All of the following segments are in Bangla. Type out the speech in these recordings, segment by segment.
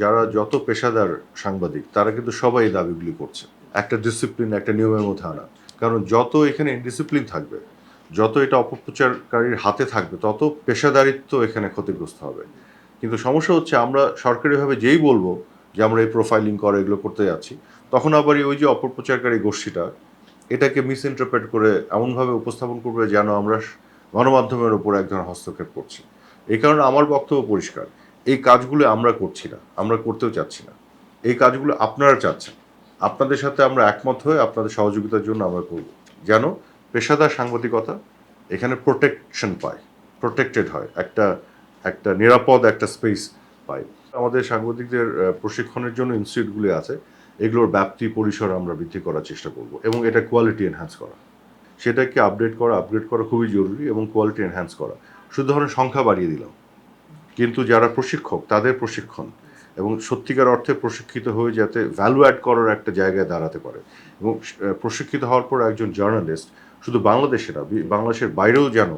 যারা যত পেশাদার সাংবাদিক, তারা কিন্তু সবাই এই দাবিগুলি করছে। একটা ডিসিপ্লিন একটা নিয়মের মধ্যে আনা। কারণ যত এখানে ইনডিসিপ্লিন থাকবে, যত এটা অপপ্রচারকারীর হাতে থাকবে, তত পেশাদারিত্ব এখানে ক্ষতিগ্রস্ত হবে। কিন্তু সমস্যা হচ্ছে আমরা সরকারিভাবে যেই বলব যে আমরা এই প্রোফাইলিং করে, এগুলো করতে যাচ্ছি, তখন আবার ওই যে অপপ্রচারকারী গোষ্ঠীটা, এটাকে মিস ইন্টারপ্রেট করে এমনভাবে উপস্থাপন করবে যেন আমরা গণমাধ্যমের উপর এক ধরনের হস্তক্ষেপ করছি। এই কারণে আমার বক্তব্য পরিষ্কার। এই কাজগুলো আমরা করছি না, আমরা করতেও চাচ্ছি না। এই কাজগুলো আপনারা চাচ্ছেন। আপনাদের সাথে আমরা একমত হয়ে আপনাদের সহযোগিতার জন্য আমরা করব। যেন পেশাদার সাংবাদিকতা এখানে প্রোটেকশন পায় প্রোটেক্টেড হয়, একটা একটা নিরাপদ একটা স্পেস পায়। আমাদের সাংবাদিকদের প্রশিক্ষণের জন্য ইনস্টিটিউটগুলি আছে, এগুলোর ব্যাপ্তি পরিসর আমরা বৃদ্ধি করার চেষ্টা করব এবং এটা কোয়ালিটি এনহ্যান্স করা। সেটাকে আপডেট করা আপগ্রেড করা খুবই জরুরি এবং কোয়ালিটি এনহ্যান্স করা। শুধু ধরনের সংখ্যা বাড়িয়ে দিলাম। কিন্তু যারা প্রশিক্ষক, তাদের প্রশিক্ষণ এবং সত্যিকার অর্থে প্রশিক্ষিত হয়ে যাতে ভ্যালু অ্যাড করার একটা জায়গায় দাঁড়াতে পারে। এবং প্রশিক্ষিত হওয়ার পর একজন জার্নালিস্ট শুধু বাংলাদেশে না বাংলাদেশের বাইরেও যেন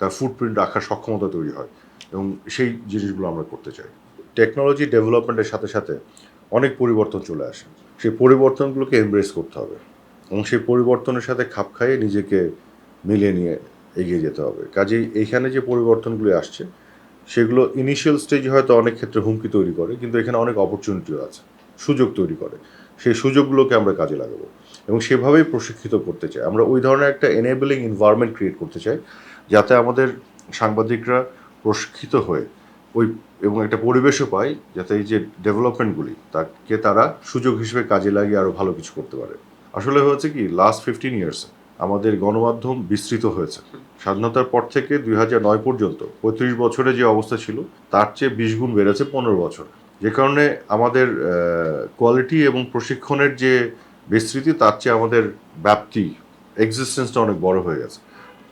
তার ফুটপ্রিন্ট রাখার সক্ষমতা তৈরি হয় এবং সেই জিনিসগুলো আমরা করতে চাই। টেকনোলজি ডেভেলপমেন্টের সাথে সাথে অনেক পরিবর্তন চলে আসে। সেই পরিবর্তনগুলোকে এমব্রেস করতে হবে এবং সেই পরিবর্তনের সাথে খাপ খাইয়ে নিজেকে মিলিয়ে নিয়ে এগিয়ে যেতে হবে। কাজেই এইখানে যে পরিবর্তনগুলি আসছে সেগুলো ইনিশিয়াল স্টেজে হয়তো অনেক ক্ষেত্রে হুমকি তৈরি করে, কিন্তু এখানে অনেক অপরচুনিটিও আছে, সুযোগ তৈরি করে। সেই সুযোগগুলোকে আমরা কাজে লাগাবো। এবং সেভাবেই প্রশিক্ষিত করতে চাই। আমরা ওই ধরনের একটা এনেবলিং এনভায়রনমেন্ট ক্রিয়েট করতে চাই, যাতে আমাদের সাংবাদিকরা প্রশিক্ষিত হয়ে ওই এবং একটা পরিবেশও পায় যাতে এই যে ডেভেলপমেন্টগুলি তাকে তারা সুযোগ হিসেবে কাজে লাগিয়ে আরও ভালো কিছু করতে পারে। আসলে হয়েছে কি লাস্ট ফিফটিন ইয়ার্স আমাদের গণমাধ্যম বিস্তৃত হয়েছে। স্বাধীনতার পর থেকে দুই নয় পর্যন্ত পঁয়ত্রিশ বছরে যে অবস্থা ছিল, তার চেয়ে বিশ গুণ বেড়েছে পনেরো বছর। যে কারণে আমাদের কোয়ালিটি এবং প্রশিক্ষণের যে বিস্তৃতি, তার চেয়ে আমাদের ব্যাপ্তি এক্সিস্টেন্সটা অনেক বড় হয়ে গেছে।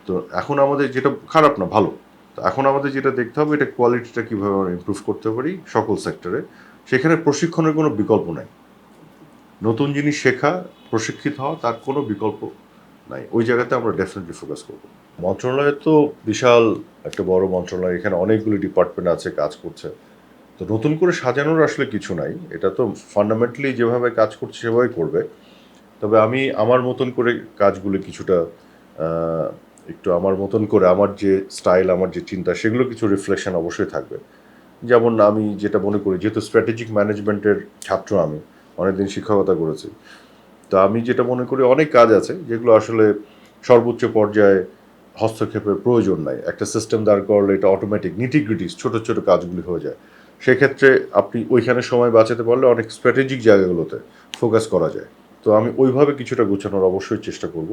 তো এখন আমাদের যেটা খারাপ না, ভালো। তো এখন আমাদের যেটা দেখতে হবে, এটা কোয়ালিটিটা কীভাবে আমরা ইমপ্রুভ করতে পারি সকল সেক্টরে সেখানে প্রশিক্ষণের কোনো বিকল্প নাই। নতুন জিনিস শেখা, প্রশিক্ষিত হওয়া, তার কোনো বিকল্প নাই। ওই জায়গাতে আমরা ডেফিনেটলি ফোকাস করব। মন্ত্রণালয় তো বিশাল একটা বড় মন্ত্রণালয়, এখানে অনেকগুলি ডিপার্টমেন্ট আছে, কাজ করছে। তো নতুন করে সাজানোর আসলে কিছু নাই। এটা তো ফান্ডামেন্টালি যেভাবে কাজ করছে, সেভাবেই করবে। তবে আমি আমার মতন করে কাজগুলো কিছুটা একটু আমার মতন করে, আমার যে স্টাইল আমার যে চিন্তা, সেগুলো কিছু রিফ্লেকশন অবশ্যই থাকবে। যেমন আমি যেটা মনে করি, যেহেতু স্ট্র্যাটেজিক ম্যানেজমেন্টের ছাত্র আমি, অনেকদিন শিক্ষকতা করেছি তো আমি যেটা মনে করি, অনেক কাজ আছে যেগুলো আসলে সর্বোচ্চ পর্যায়ে হস্তক্ষেপের প্রয়োজন নাই। একটা সিস্টেম দাঁড় করলে এটা অটোমেটিক নিটিগ্রিটিস ছোট ছোট কাজগুলি হয়ে যায়। সেক্ষেত্রে আপনি ওইখানে সময় বাঁচাতে পারলে অনেক স্ট্র্যাটেজিক জায়গাগুলোতে ফোকাস করা যায়। তো আমি ওইভাবে কিছুটা গোছানোর অবশ্যই চেষ্টা করব।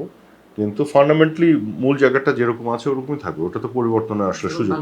কিন্তু ফান্ডামেন্টালি মূল জায়গাটা যেরকম আছে, ওরকমই থাকবে। ওটা তো পরিবর্তনের আসলে সুযোগ।